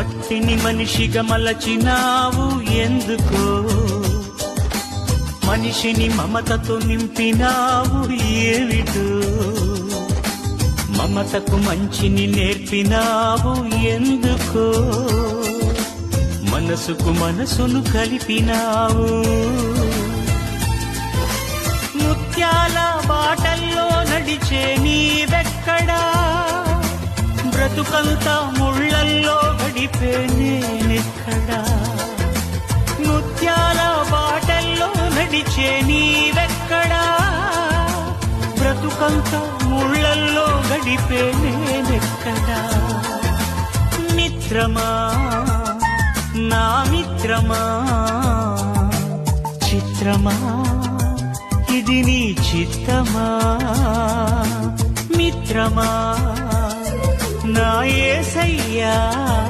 మట్టిని మనిషిగా మలచినావు ఎందుకో? మనిషిని మమతతో నింపినావు ఏమిటో? మమతకు మంచిని నేర్పినావు ఎందుకో? మనసుకు మనసును కలిపినావు. ముత్యాల బాటల్లో నడిచే నీవెక్కడా? బ్రతుకంతా ముళ్ళల్లో నటిచే నీవెక్కడా? బ్రతుకంత ముళ్ళల్లో గడిపే నేనెక్కడా? మిత్రమా? నా మిత్రమా? చిత్రమా? ఇది నీ చిత్తమా? మిత్రమా? నా ఏసయ్యా?